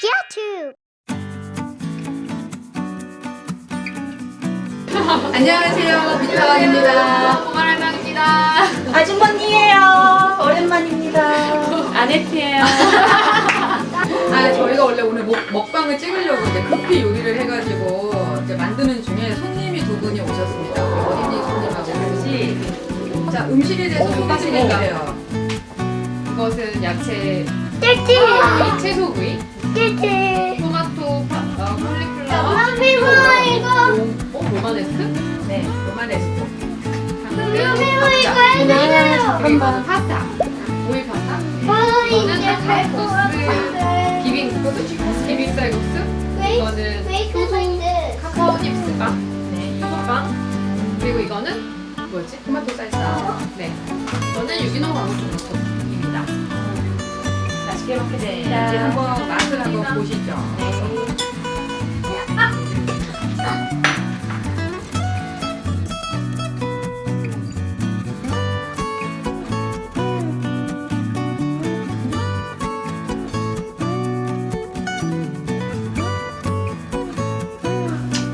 YouTube. 안녕하세요, 비타원입니다. 고말할망입니다. 아주머니예요. 오랜만입니다. 아네트예요. 아, 저희가 원래 오늘 먹, 먹방을 찍으려고 이제 급히 요리를 해가지고 이제 만드는 중에 손님이 두 분이 오셨습니다. 우리 어린이 손님하고 같이. 자, 음식에 대해서 소개 좀 해주세요. 이것은 야채 띠띠. 구이, 채소 구이, 띠띠. 토마토, 파, 어, 콜리플라워, 이거. 어, 로마네스크, 네, 로마네스코. 당근, 이거 이거 해줘요. 이거는 파스타, 오일 파스타. 어 이거는 이제 갈것 같은데. 비빔국수, 비빔 쌀국수. 이거는 웨이크 마인드. 카카오 닙스빵, 네, 소빵. 그리고 이거는 뭐였지? 토마토 살사. 네, 이거는 유기농 방울 이제 한번 맛을 한번 보시죠.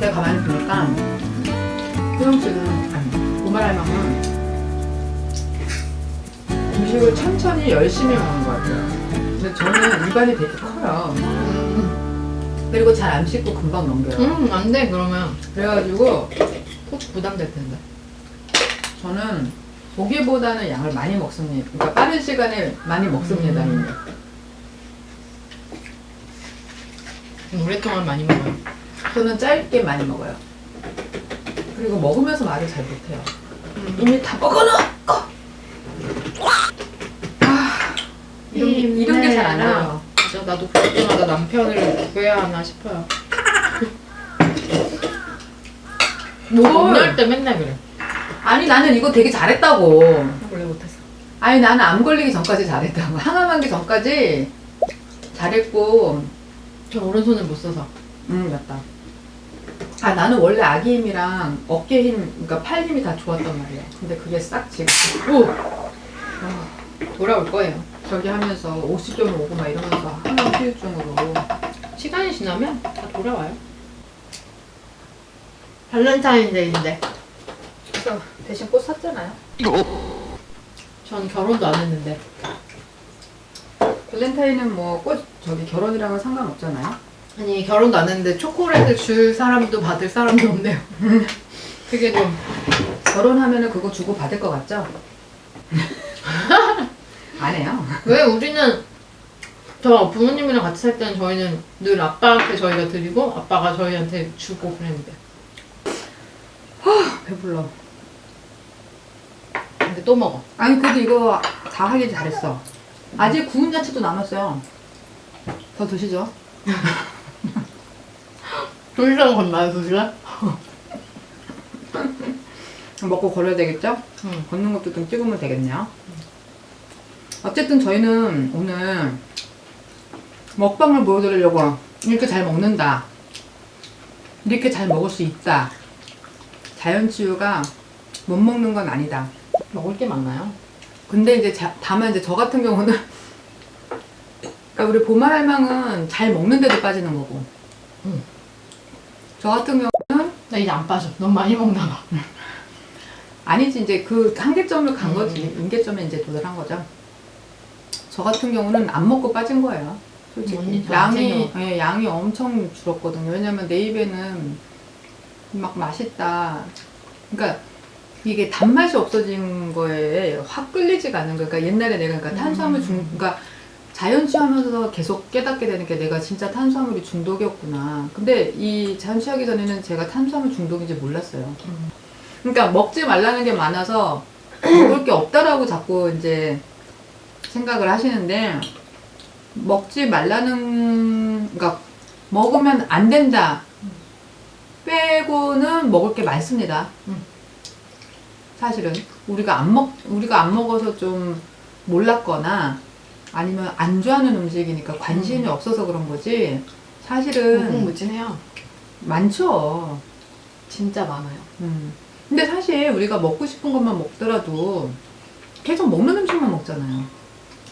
제가 가만히 보니까 효영 씨는 아니 고말할망은 음식을 천천히 열심히 먹는 저는 입안이 되게 커요. 그리고 잘 안 씹고 금방 넘겨요. 음, 안 돼, 그러면. 그래가지고 꼭 부담될 텐데. 저는 보기보다는 양을 많이 먹습니다. 그러니까 빠른 시간에 많이 먹습니다. 음. 이미. 오랫동안 많이 먹어요. 저는 짧게 많이 먹어요. 그리고 먹으면서 말을 잘 못해요. 이미 다 먹어놓고 아, 이런, 게- 이런 게 잘 안 나요. 맞아, 나도 그럴 때마다 남편을 구해야 하나 싶어요. 뭐 뭘? 못낼 때 맨날 그래. 아니 나는 이거 되게 잘했다고. 원래 못했어. 아니 나는 암 걸리기 전까지 잘했다고. 항암하기 전까지 잘했고 전 오른손을 못 써서. 음, 맞다. 아, 나는 원래 아기 힘이랑 어깨 힘, 그러니까 팔 힘이 다 좋았단 말이야. 근데 그게 싹 지금, 오! 아, 돌아올 거예요. 저기 하면서 50점 오고 막 이러면서 항암 후유증으로. 시간이 지나면 다 돌아와요. 발렌타인데이인데 그래서 대신 꽃 샀잖아요. 전 결혼도 안 했는데 발렌타인은 뭐 꽃, 저기 결혼이랑은 상관없잖아요. 아니 결혼도 안 했는데 초콜릿을 줄 사람도 받을 사람도 없네요. 그게 좀 결혼하면은 그거 주고 받을 것 같죠? 안 해요. 왜 우리는 저 부모님이랑 같이 살 때는 저희는 늘 아빠한테 저희가 드리고 아빠가 저희한테 주고 그랬는데 배불러. 근데 또 먹어. 아니, 그래도 이거 다 하길 잘했어. 아직 구운 야채도 남았어요. 더 드시죠. 도시락 건나요 도시락? 먹고 걸어야 되겠죠? 응. 걷는 것도 좀 찍으면 되겠네요. 어쨌든 저희는 오늘 먹방을 보여드리려고 이렇게 잘 먹는다. 이렇게 잘 먹을 수 있다. 자연치유가 못 먹는 건 아니다. 먹을 게 많나요? 근데 이제 자- 다만 이제 저 같은 경우는 그러니까 우리 보말할망은 잘 먹는데도 빠지는 거고 응. 저 같은 경우는 나 이제 안 빠져. 너무 많이 먹나 봐. 아니지 이제 그 한계점을 간 음. 거지 임계점에 이제 도달한 거죠. 저 같은 경우는 안 먹고 빠진 거예요. 솔직히 양이. 예, 양이 엄청 줄었거든요. 왜냐면 내 입에는 막 맛있다. 그러니까 이게 단맛이 없어진 거에 확 끌리지가 않은 거예요. 그러니까 옛날에 내가 그러니까 탄수화물 중 그러니까 자연치유하면서 계속 깨닫게 되는 게 내가 진짜 탄수화물이 중독이었구나. 근데 이 자연치유하기 전에는 제가 탄수화물 중독인지 몰랐어요. 그러니까 먹지 말라는 게 많아서 먹을 게 없다라고 자꾸 이제 생각을 하시는데 먹지 말라는 그러니까 먹으면 안 된다 빼고는 먹을 게 많습니다. 음. 사실은 우리가 안 먹 우리가 안 먹어서 좀 몰랐거나 아니면 안 좋아하는 음식이니까 관심이 없어서 그런 거지 사실은 무궁무진해요. 많죠. 진짜 많아요. 음. 근데 사실 우리가 먹고 싶은 것만 먹더라도 계속 먹는 음식만 먹잖아요.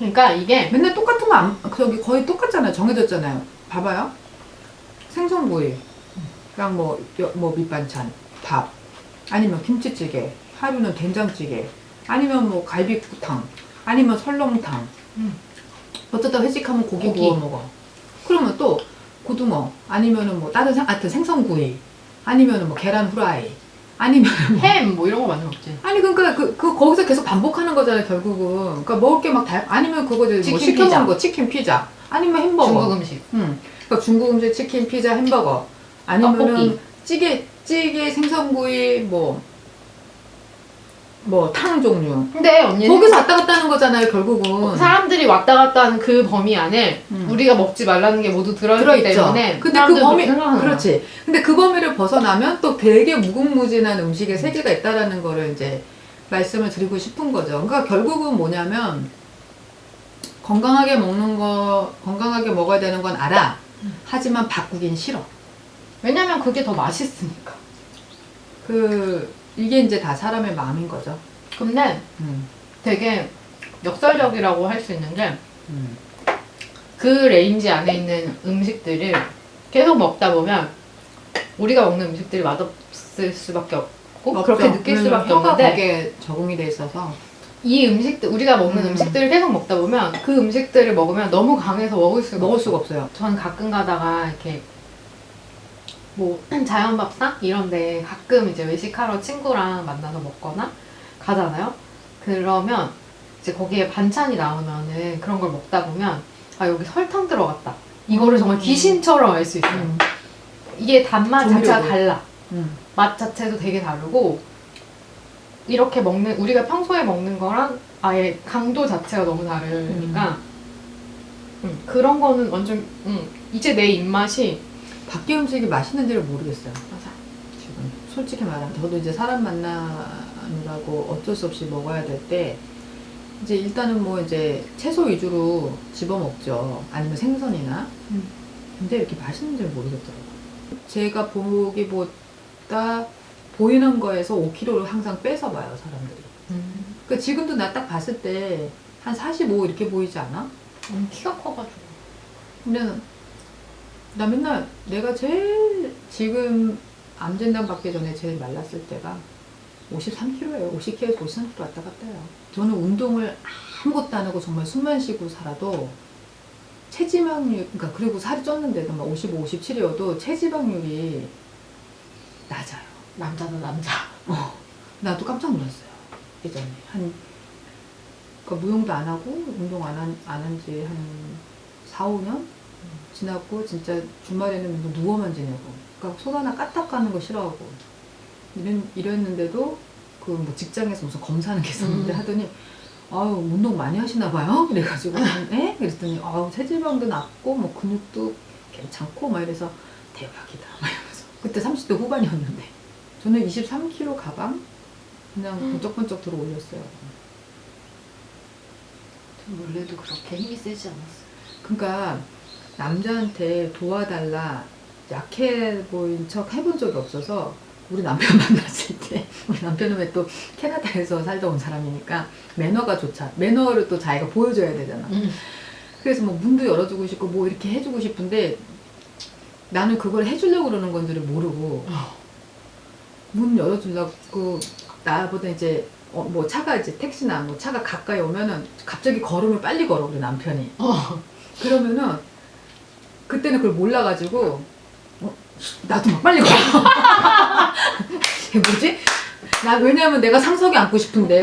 그러니까 이게 맨날 똑같은 거 안, 저기 거의 똑같잖아요. 정해졌잖아요. 봐봐요. 생선구이, 그냥 뭐, 여- 뭐 밑반찬, 밥, 아니면 김치찌개, 하루는 된장찌개, 아니면 뭐 갈비탕, 아니면 설렁탕. 음. 어쩌다 회식하면 고기, 고기. 구워 먹어. 그러면 또 고등어, 아니면은 뭐 다른 생, 하여튼 생선구이, 아니면은 뭐 계란 후라이, 아니면 햄 뭐 이런 거 많이 먹지. 아니 그러니까 그, 그 거기서 계속 반복하는 거잖아요 결국은. 그러니까 먹을 게 막 다 아니면 그거 뭐 치킨 시켜 피자. 먹는 거 치킨 피자, 아니면 햄버거. 중국 음식. 응. 그러니까 중국 음식 치킨, 피자, 햄버거. 아니면은 떡볶이. 찌개, 찌개, 생선구이, 뭐, 뭐, 탕 종류. 근데 언니 거기서 왔다 갔다 하는 거잖아요, 결국은. 사람들이 왔다 갔다 하는 그 범위 안에 음. 우리가 먹지 말라는 게 모두 들어있기 들어있죠. 때문에 근데 그 범위. 그렇지. 근데 그 범위를 벗어나면 또 되게 무궁무진한 음식의 세계가 있다라는 거를 이제 말씀을 드리고 싶은 거죠. 그러니까 결국은 뭐냐면, 건강하게 먹는 거, 건강하게 먹어야 되는 건 알아. 하지만 바꾸긴 싫어. 왜냐면 그게 더 맛있으니까. 그, 이게 이제 다 사람의 마음인 거죠. 근데 음. 되게 역설적이라고 할 수 있는 게그 음. 레인지 안에 있는 음식들을 계속 먹다 보면 우리가 먹는 음식들이 맛없을 수밖에 없고 없죠. 그렇게 느낄 왜냐면 수밖에 혀가 없는데 거기에 적응이 돼 있어서 이 음식들 우리가 먹는 음. 음. 식들을 계속 먹다 보면 그 음식들을 먹으면 너무 강해서 먹을 수가 먹을. 수가 없어요. 저는 가끔 가다가 이렇게 뭐 자연밥상 이런데 가끔 이제 외식하러 친구랑 만나서 먹거나 가잖아요. 그러면 이제 거기에 반찬이 나오면은 그런 걸 먹다 보면 아 여기 설탕 들어갔다. 이거를 정말 음. 귀신처럼 알 수 있어요. 음. 이게 단맛 자체가. 달라. 음. 맛 자체도 되게 다르고 이렇게 먹는 우리가 평소에 먹는 거랑 아예 강도 자체가 너무 다르니까 음, 그런 거는 완전 음, 이제 내 입맛이 밖에 음식이 맛있는지를 모르겠어요. 맞아. 지금 솔직히 말하면 저도 이제 사람 만나느라고 어쩔 수 없이 먹어야 될 때 이제 일단은 뭐 이제 채소 위주로 집어 먹죠. 아니면 생선이나. 음. 근데 이렇게 맛있는지를 모르겠더라고요. 제가 보기보다 보이는 거에서 5kg를 항상 뺏어 봐요, 사람들이. 음, 그러니까 지금도 나 딱 봤을 때 한 45 이렇게 보이지 않아? 음, 키가 커가지고 근데 나 맨날 내가 제일 지금 암 진단 받기 전에 제일 말랐을 때가 53kg예요. 50kg에서 53kg 왔다 갔다 해요. 저는 운동을 아무것도 안 하고 정말 숨만 쉬고 살아도 체지방률, 그러니까 그리고 살이 쪘는데도 막 55, 57이어도 체지방률이 낮아요. 남자는 남자. 어, 나도 깜짝 놀랐어요. 예전에 한 그러니까 무용도 안 하고 운동 안 한 안한지 한 4, 5년 지났고 진짜 주말에는 누워만 지내고 그러니까 손 하나 까딱 가는 거 싫어하고 이랬, 이랬는데도 그 뭐 직장에서 무슨 검사하는 게 있었는데 음. 하더니 아유 운동 많이 하시나 봐요 그래가지고 에? 그랬더니 아우 체지방도 낮고 뭐 근육도 괜찮고 막 이래서 대박이다 막 이러면서 그때 30대 후반이었는데 저는 23kg 가방 그냥 음. 번쩍번쩍 들어 올렸어요. 원래도 그렇게 힘이 세지 않았어. 그러니까 남자한테 도와달라 약해 보인 척 해본 적이 없어서 우리 남편 만났을 때 우리 남편은 왜 또 캐나다에서 살다 온 사람이니까 매너가 좋자 매너를 또 자기가 보여줘야 되잖아. 음. 그래서 뭐 문도 열어주고 싶고 뭐 이렇게 해주고 싶은데 나는 그걸 해주려고 그러는 건지를 모르고 어. 문 열어주려고 나보다 이제 어, 뭐 차가 이제 택시나 뭐 차가 가까이 오면은 갑자기 걸음을 빨리 걸어 우리 남편이 어. 그러면은 그때는 그걸 몰라가지고 어, 나도 막 빨리 이게 뭐지? 나 왜냐면 내가 상석에 앉고 싶은데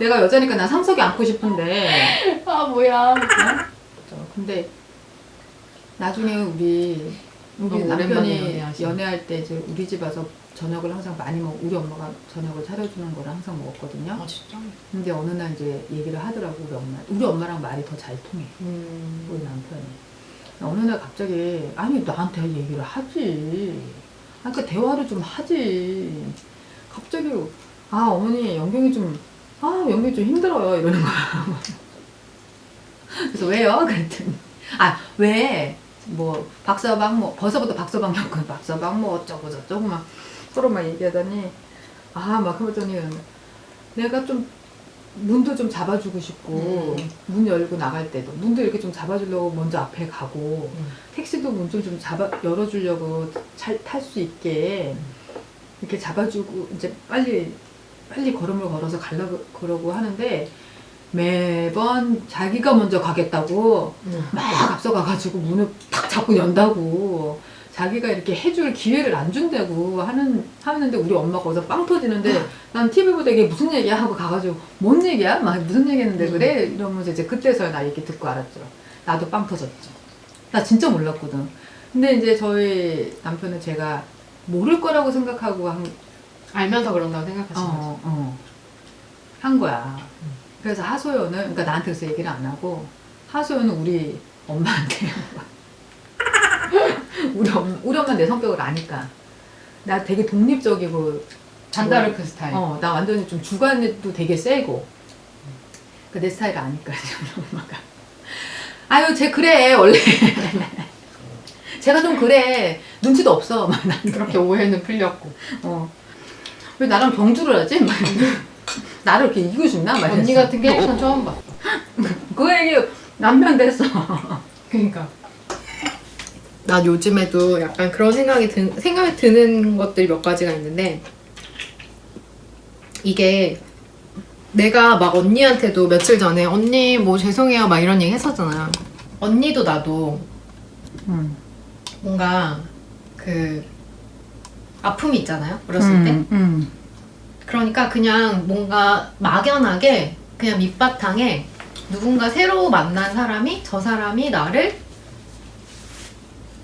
내가 여자니까 나 상석에 앉고 싶은데 아 뭐야. 어? 근데 나중에 우리 우리 너무 오랜만에 남편이 연애하시네. 연애할 때 이제 우리 집 와서 저녁을 항상 많이 먹 우리 엄마가 저녁을 차려주는 거를 항상 먹었거든요. 아 진짜? 근데 어느 날 이제 얘기를 하더라고 우리 엄마. 우리 엄마랑 말이 더 잘 통해. 음. 우리 남편이. 어느 날 갑자기 아니 나한테 얘기를 하지. 아, 그러니까 대화를 좀 하지. 갑자기 아 어머니 연경이 좀 아 연경이 좀 힘들어요 이러는 거야. 그래서 왜요? 그랬더니 아 왜? 뭐 박서방 뭐 벌써부터 박서방이었고 박서방 뭐 어쩌고 저쩌고 막 서로 막 얘기하더니 아막 그러더니 내가 좀 문도 좀 잡아주고 싶고 문 열고 나갈 때도 문도 이렇게 좀 잡아주려고 먼저 앞에 가고 음. 택시도 문 좀 좀 잡아 열어주려고 잘탈수 있게 이렇게 잡아주고 이제 빨리 빨리 걸음을 걸어서 가려고 그러고 하는데 매번 자기가 먼저 가겠다고 음. 막 앞서가가지고 문을 탁 잡고 연다고 자기가 이렇게 해줄 기회를 안 준다고 하는 하는데 우리 엄마가 어디서 빵 터지는데 난 TV 보다 이게 무슨 얘기야? 하고 가가지고 뭔 얘기야? 막 무슨 얘기 했는데 음. 그래? 이러면서 이제 그때서야 나 얘기 듣고 알았죠. 나도 빵 터졌죠. 나 진짜 몰랐거든. 근데 이제 저희 남편은 제가 모를 거라고 생각하고 한, 알면서 그런다고 생각하시는 거죠. 어, 어, 한 거야. 그래서 하소연을 그러니까 나한테 그래서 얘기를 안 하고 하소연은 우리 엄마한테 한 거야. 우리 엄 우리 엄마 내 성격을 아니까 나 되게 독립적이고 잔다르크 스타일. 어, 나 완전히 좀 주관도 되게 세고. 그 내 스타일 아니까, 우리 엄마가. 아유, 쟤 그래, 원래. 제가 좀 그래. 눈치도 없어. 막 나는 그렇게 오해는 풀렸고. 어. 왜 나랑 경주를 하지? 막 나를 이렇게 싶나? 막 언니 이랬어. 같은 캐릭터 처음 봤어. 그 얘기 남편 됐어. 그러니까. 나 요즘에도 약간 그런 생각이 드, 생각이 드는 것들이 몇 가지가 있는데 이게 내가 막 언니한테도 며칠 전에 언니 뭐 죄송해요 막 이런 얘기 했었잖아요. 언니도 나도 음. 뭔가 그 아픔이 있잖아요. 어렸을 때. 음. 그러니까 그냥 뭔가 막연하게 그냥 밑바탕에 누군가 새로 만난 사람이 저 사람이 나를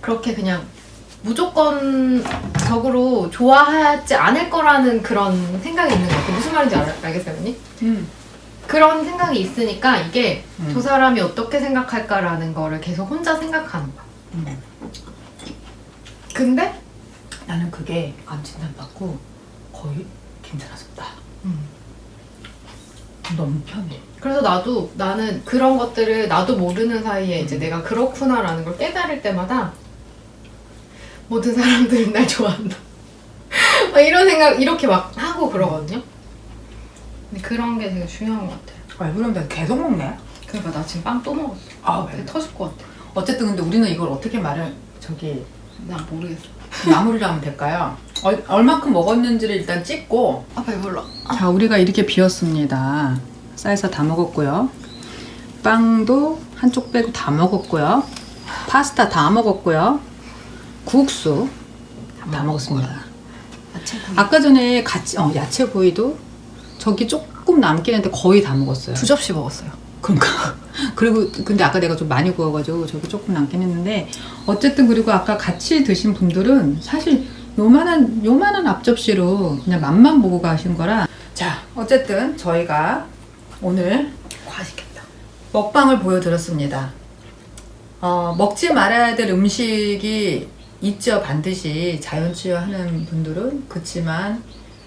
그렇게 그냥 무조건적으로 좋아하지 않을 거라는 그런 생각이 있는 것 같아요. 무슨 말인지 알, 알겠어요, 언니? 음. 그런 생각이 있으니까 이게 음. 저 사람이 어떻게 생각할까라는 거를 계속 혼자 생각하는 거야. 음. 근데 나는 그게 암 진단받고 거의 괜찮아졌다. 음. 너무 편해. 그래서 나도 나는 그런 것들을 나도 모르는 사이에 이제 내가 그렇구나라는 걸 깨달을 때마다 모든 사람들은 날 좋아한다. 막 이런 생각 이렇게 막 하고 그러거든요. 근데 그런 게 되게 중요한 것 같아요. 아, 그럼 내가 계속 먹네? 그러니까 나 지금 빵 또 먹었어. 아, 되게 터질 것 같아. 어쨌든 근데 우리는 이걸 어떻게 말을 저기 난 모르겠어. 마무리를 하면 될까요? 얼, 얼마큼 먹었는지를 일단 찍고 아 배불러. 자 우리가 이렇게 비웠습니다 쌀사 다 먹었고요 빵도 한쪽 빼고 다 먹었고요 파스타 다 먹었고요 국수 다 먹었습니다 아침 아까 전에 같이 어, 야채 구이도 저기 조금 남긴 했는데 거의 다 먹었어요 두 접시 먹었어요. 그러니까 그리고 근데 아까 내가 좀 많이 구워가지고 저기 조금 남긴 했는데 어쨌든 그리고 아까 같이 드신 분들은 사실 요만한 요만한 앞접시로 그냥 맛만 보고 가신 거라 자 어쨌든 저희가 오늘 맛있겠다. 먹방을 보여드렸습니다. 어, 먹지 말아야 될 음식이 있죠 반드시. 자연치유하는 분들은 그렇지만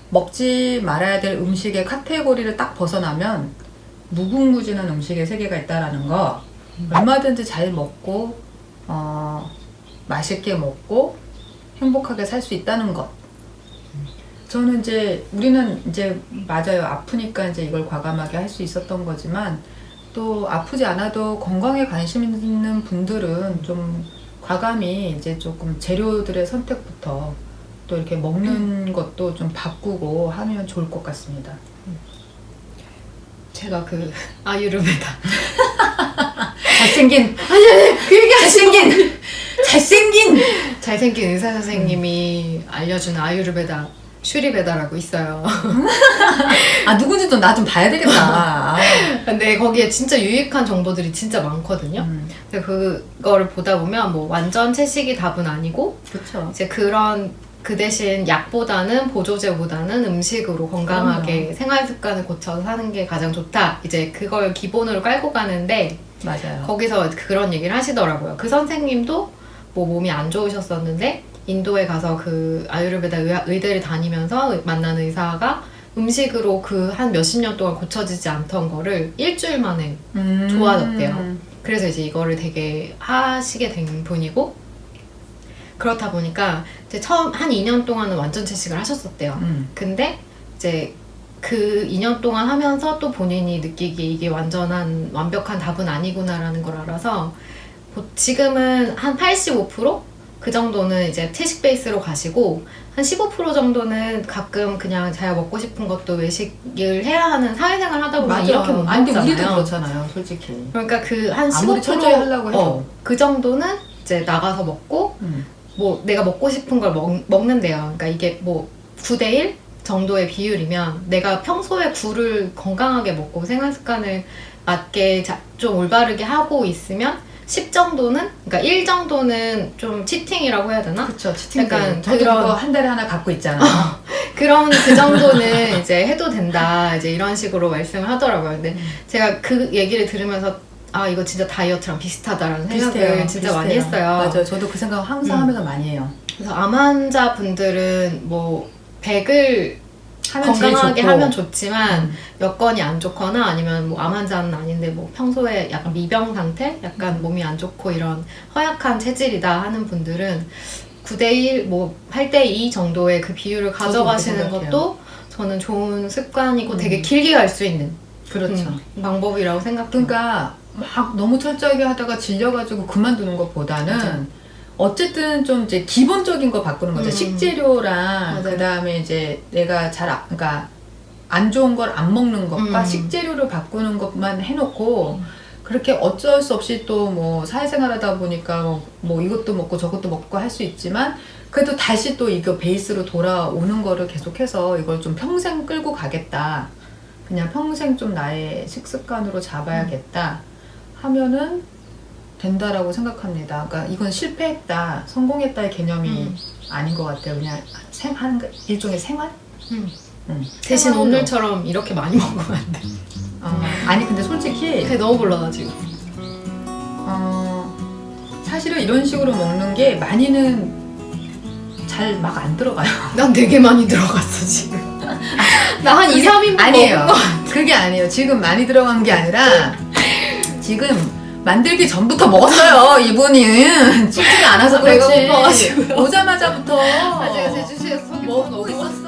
먹지 말아야 될 음식의 카테고리를 딱 벗어나면 무궁무진한 음식의 세계가 있다라는 거. 얼마든지 잘 먹고 어, 맛있게 먹고 행복하게 살 수 있다는 것. 저는 이제 우리는 이제 맞아요. 아프니까 이제 이걸 과감하게 할 수 있었던 거지만 또 아프지 않아도 건강에 관심 있는 분들은 좀 과감히 이제 조금 재료들의 선택부터 또 이렇게 먹는 것도 좀 바꾸고 하면 좋을 것 같습니다. 제가 그 아유르베다. 잘생긴. 아니 아니 그 얘기 잘생긴. 잘생긴. 잘생긴 의사 선생님이 알려준 아유르베다 슈리베다라고 있어요. 아 누군지도 나좀 봐야 되겠다. 아. 근데 거기에 진짜 유익한 정보들이 진짜 많거든요. 음, 근데 그거를 보다 보면 뭐 완전 채식이 답은 아니고 그렇죠. 이제 그런 그 대신 약보다는 보조제보다는 음식으로 건강하게 생활 습관을 고쳐서 사는 게 가장 좋다. 이제 그걸 기본으로 깔고 가는데 맞아요. 거기서 그런 얘기를 하시더라고요. 그 선생님도 뭐 몸이 안 좋으셨었는데 인도에 가서 그 아유르베다 의, 의대를 다니면서 만난 의사가 음식으로 그 한 몇십 년 동안 고쳐지지 않던 거를 일주일 만에 음. 좋아졌대요. 그래서 이제 이거를 되게 하시게 된 분이고 그렇다 보니까 이제 처음 한 2년 동안은 완전 채식을 하셨었대요. 음. 근데 이제 그 2년 동안 하면서 또 본인이 느끼기에 이게 완전한 완벽한 답은 아니구나라는 걸 알아서 보- 지금은 한 85%? 그 정도는 이제 채식 베이스로 가시고 한 15% 정도는 가끔 그냥 자기가 먹고 싶은 것도 외식을 해야 하는 사회생활 하다 보면 이렇게 못 아니, 근데 먹잖아요. 우리도 그렇잖아요, 솔직히. 그러니까 그 한 15% 아무리 철저히 하려고 해도. 어, 그 정도는 이제 나가서 먹고 음. 뭐 내가 먹고 싶은 걸 먹, 먹는데요. 그러니까 이게 뭐 9대 1 정도의 비율이면 내가 평소에 굴을 건강하게 먹고 생활 습관을 맞게 자- 좀 올바르게 하고 있으면 10 정도는 그러니까 1 정도는 좀 치팅이라고 해야 되나? 그쵸, 치팅 약간 저도 그런- 그거 한 달에 하나 갖고 있잖아요. 그런 그 정도는 이제 해도 된다 이제 이런 식으로 말씀을 하더라고요. 근데 음. 제가 그 얘기를 들으면서 아 이거 진짜 다이어트랑 비슷하다라는 생각을 진짜 많이 비슷해요. 했어요. 맞아요. 저도 그 생각 항상 음. 하면서 많이 해요. 그래서 암 환자 분들은 뭐 100을 하면 건강하게. 하면 좋지만 음. 여건이 안 좋거나 아니면 뭐 암 환자는 아닌데 뭐 평소에 약간 미병 상태, 약간 몸이 안 좋고 이런 허약한 체질이다 하는 분들은 9대1, 뭐 8대2 정도의 그 비율을 가져가시는. 것도 저는 좋은 습관이고 음. 되게 길게 갈 수 있는 그렇죠. 음, 방법이라고 생각해요. 그러니까 막 너무 철저하게 하다가 질려가지고 그만두는 것보다는 맞아요. 어쨌든 좀 이제 기본적인 거 바꾸는 거죠. 음. 식재료랑 맞아요. 그 다음에 이제 내가 잘 아, 그러니까 안 좋은 걸 안 먹는 것과 음. 식재료를 바꾸는 것만 해놓고 그렇게 어쩔 수 없이 또 뭐 사회생활 하다 보니까 뭐, 뭐 이것도 먹고 저것도 먹고 할 수 있지만 그래도 다시 또 이거 베이스로 돌아오는 거를 계속해서 이걸 좀 평생 끌고 가겠다. 그냥 평생 좀 나의 식습관으로 잡아야겠다 하면은 된다라고 생각합니다. 그러니까 이건 실패했다, 성공했다의 개념이 음. 아닌 것 같아요. 그냥 생, 한, 일종의 생활? 음. 음. 대신 생활로. 오늘처럼 이렇게 많이 먹으면 안 돼. 어, 아니 근데 솔직히 그게 너무 불러나 지금. 어, 사실은 이런 식으로 먹는 게 많이는 잘 막 안 들어가요. 난 되게 많이 들어갔어 지금. 나 한 2, 3인분 아니에요. 그게 아니에요. 지금 많이 들어간 게 아니라 지금 만들기 전부터 먹었어요. 이분이 찍지가 않아서 아, 배가 그렇지. 고파가지고요. 오자마자부터 아, 제주시에서 속이 먹고 이미.